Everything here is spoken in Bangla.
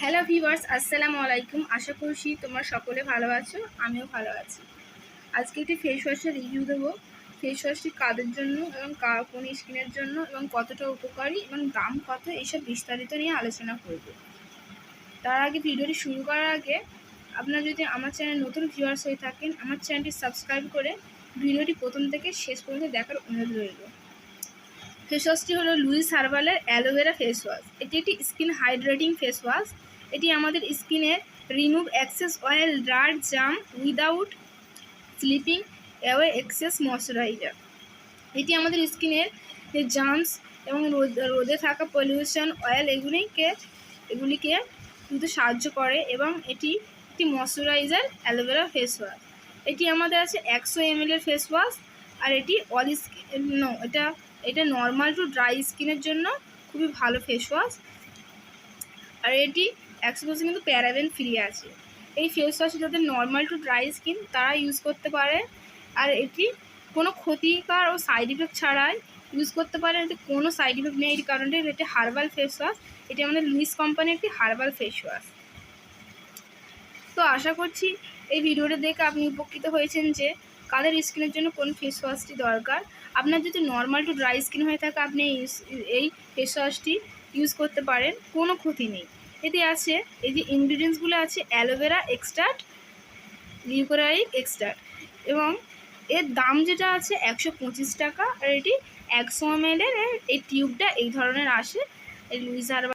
হ্যালো ভিভার্স আসসালামু আলাইকুম। আশা করছি তোমরা সকলে ভালো আছো, আমিও ভালো আছি। আজকে একটি ফেস ওয়াশের রিভিউ দেবো। ফেস ওয়াশটি কাদের জন্য এবং কোন স্কিনের জন্য এবং কতটা উপকারী এবং দাম কত এইসব বিস্তারিত নিয়ে আলোচনা করব। তার আগে ভিডিওটি শুরু করার আগে আপনারা যদি আমার চ্যানেল নতুন ভিউয়ার্স হয়ে থাকেন, আমার চ্যানেলটি সাবস্ক্রাইব করে ভিডিওটি প্রথম থেকে শেষ পর্যন্ত দেখার অনুরোধ রইল। ফেস ওয়াশটি হলো লুইস হার্বালের অ্যালোভেরা ফেস ওয়াশ এটি একটি স্কিন হাইড্রেটিং ফেস ওয়াশ এটি আমাদের স্কিনে রিমুভ এক্সেস অয়েল ডার্ট জাম, without slipping, away excess moisturizer. এটি আমাদের স্কিনের জামস এবং রোদ- থাকা পলিউশন, অয়েল এগুলিকে এগুলিকে কিন্তু সাহায্য করে এবং এটি একটি ময়শ্চারাইজার অ্যালোভেরা ফেস ওয়াশ এটি আমাদের আছে একশো এম এর ফেস ওয়াশ আর এটি অল স্কিন নো এটা এটা নর্মাল টু ড্রাই স্কিনের জন্য খুবই ভালো ফেস ওয়াশ আর এটি একশো পার্সেন্ট কিন্তু প্যারাবেন ফ্রি আছে। এই ফেস ওয়াশ যাদের নর্মাল টু ড্রাই স্কিন তারা ইউজ করতে পারে। আর এটি কোনো ক্ষতিকার ও সাইড ইফেক্ট ছাড়াই ইউজ করতে পারে। এতে কোনো সাইড ইফেক্ট নেই। এই কারণে এটি হার্বাল ফেস ওয়াশ এটি আমাদের লুইস কোম্পানির একটি হার্বাল ফেস ওয়াশ তো আশা করছি এই ভিডিওটা দেখে আপনি উপকৃত হয়েছেন যে কাদের স্কিনের জন্য কোন ফেস ওয়াশটি দরকার? আপনার যদি নর্মাল টু ড্রাই স্কিন হয়ে থাকে, আপনি এই ফেস ওয়াশটি ইউজ করতে পারেন, কোনো ক্ষতি নেই। এতে আছে, এই যে ইনগ্রিডিয়েন্টসগুলো আছে অ্যালোভেরা এক্সট্রাক্ট লিউকোরাইক এক্সট্রাক্ট এবং এর দাম যেটা আছে একশো পঁচিশ টাকা, আর এটি একশো এম এর, এই টিউবটা এই ধরনের আসে, এই লুইজার